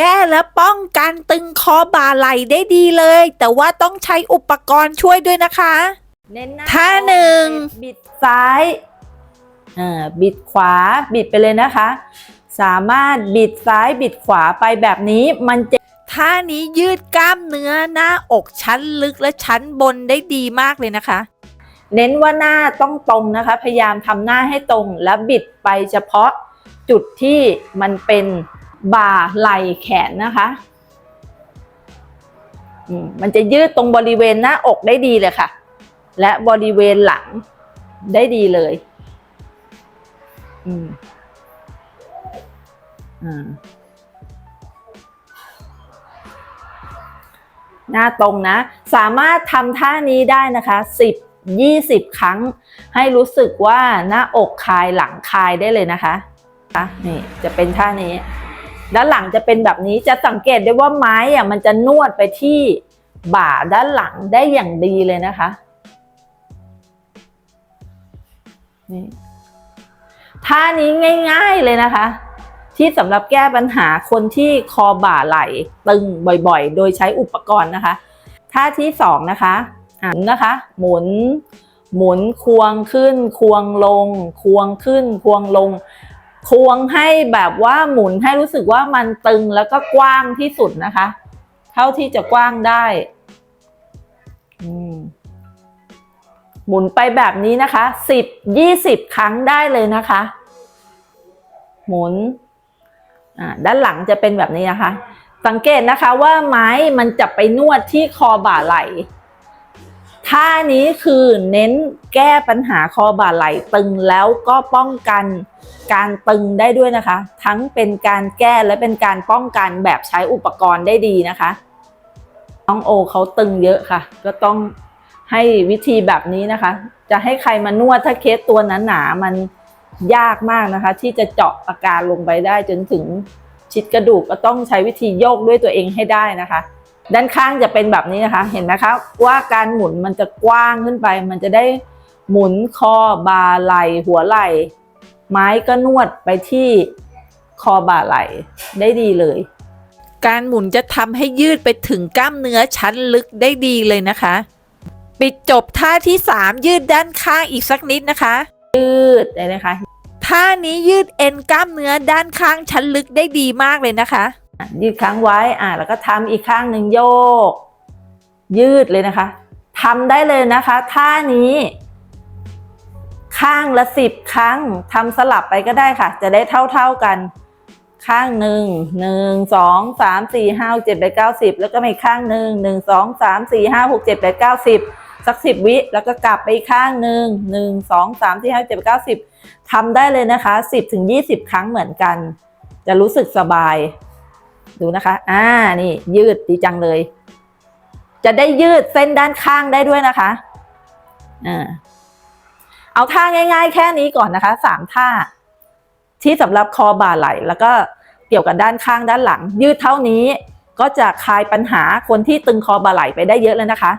แก้และป้องกันตึงคอบ่าไหล่ได้ดีเลย แต่ว่าต้องใช้อุปกรณ์ช่วยด้วยนะคะ เน้นหน้าท่าหนึ่ง บิดซ้ายอ่าบิดขวาบิดไปเลยนะคะ สามารถบิดซ้ายบิดขวาไปแบบนี้มันจะท่านี้ยืดกล้ามเนื้อหน้าอกชั้นลึกและชั้นบนได้ดีมากเลยนะคะ เน้นว่าหน้าต้องตรงนะคะ พยายามทำหน้าให้ตรงแล้วบิดไปเฉพาะจุดที่มันเป็น บ่าไหล่แขนนะคะ มันจะยืดตรงบริเวณหน้าอกได้ดีเลยค่ะ และบริเวณหลังได้ดีเลยอืมอ่าหน้าตรงนะ สามารถทำท่านี้ได้นะคะสิบยี่สิบครั้ง ให้รู้สึกว่าหน้าอกคลายหลังคลายได้เลยนะคะ นี่จะเป็นท่านี้ ด้านหลังจะเป็นแบบนี้จะสังเกตได้ว่าไม้อะมันจะนวดไปที่บ่าด้านหลังได้อย่างดีเลยนะคะนี่ท่านี้ง่าย ๆเลยนะคะ ที่สำหรับแก้ปัญหาคนที่คอบ่าไหลตึงบ่อยๆ โดยใช้อุปกรณ์นะคะท่าที่สองนะคะอ่านนะคะ หมุน หมุนควงขึ้น ควงลง ควงขึ้น ควงลง ควงให้แบบว่าหมุนให้รู้สึกว่ามันตึงแล้วก็กว้างที่สุดนะคะ เท่าที่จะกว้างได้หมุนไปแบบนี้นะคะสิบยี่สิบครั้งได้เลยนะคะ หมุนอ่าด้านหลังจะเป็นแบบนี้นะคะ สังเกตนะคะว่าไม้มันจะไปนวดที่คอบ่าไหล่ ท่านี้คือเน้นแก้ปัญหาคอบ่าไหล่ตึงแล้วก็ป้องกันการตึงได้ด้วยนะคะ ทั้งเป็นการแก้และเป็นการป้องกันแบบใช้อุปกรณ์ได้ดีนะคะน้องโอเขาตึงเยอะค่ะ ก็ต้องให้วิธีแบบนี้นะคะ จะให้ใครมานวดถ้าเคสตัวหนาๆมันยากมากนะคะ ที่จะเจาะอาการลงไปได้จนถึงชิดกระดูกก็ต้องใช้วิธีโยกด้วยตัวเองให้ได้นะคะ ด้านข้างจะเป็นแบบนี้นะคะ เห็นไหมคะว่าการหมุนมันจะกว้างขึ้นไป มันจะได้หมุนคอบ่าไหล่หัวไหล่ ไม้ก็นวดไปที่คอบ่าไหล่ได้ดีเลย การหมุนจะทำให้ยืดไปถึงกล้ามเนื้อชั้นลึกได้ดีเลยนะคะ ปิดจบท่าที่ 3 ยืดด้านข้างอีกสักนิดนะคะ ยืดเลยนะคะท่านี้ยืดเอ็นกล้ามเนื้อด้านข้างชั้นลึกได้ดีมากเลยนะคะอะ ยืดค้างไว้อ่าแล้วก็ทำอีกข้างหนึ่งโยก ยืดเลยนะคะทำได้เลยนะคะ ท่านี้ ข้างละสิบครั้งทำสลับไปก็ได้ค่ะ จะได้เท่าๆกัน ข้างหนึ่งหนึ่งสองสามสี่ห้าเจ็ดแปดเก้าสิบแล้วก็มีข้างหนึ่งหนึ่งสองสามสี่ห้าหกเจ็ดแปดเก้าสิบสักสิบวิแล้วก็กลับไปอีกข้างหนึ่งหนึ่งสองสามสี่ห้าเจ็ดแปดเก้าสิบทำได้เลยนะคะสิบถึงยี่สิบครั้งเหมือนกัน จะรู้สึกสบาย ดูนะคะ อ่า นี่ ยืดดีจังเลย จะได้ยืดเส้นด้านข้างได้ด้วยนะคะ อ่า เอาท่าง่าย ๆ แค่นี้ก่อนนะคะ สามท่า ที่สำหรับคอบ่าไหล่ แล้วก็เกี่ยวกับด้านข้างด้านหลัง ยืดเท่านี้ ก็จะคลายปัญหาคนที่ตึงคอบ่าไหล่ไปได้เยอะเลยนะคะ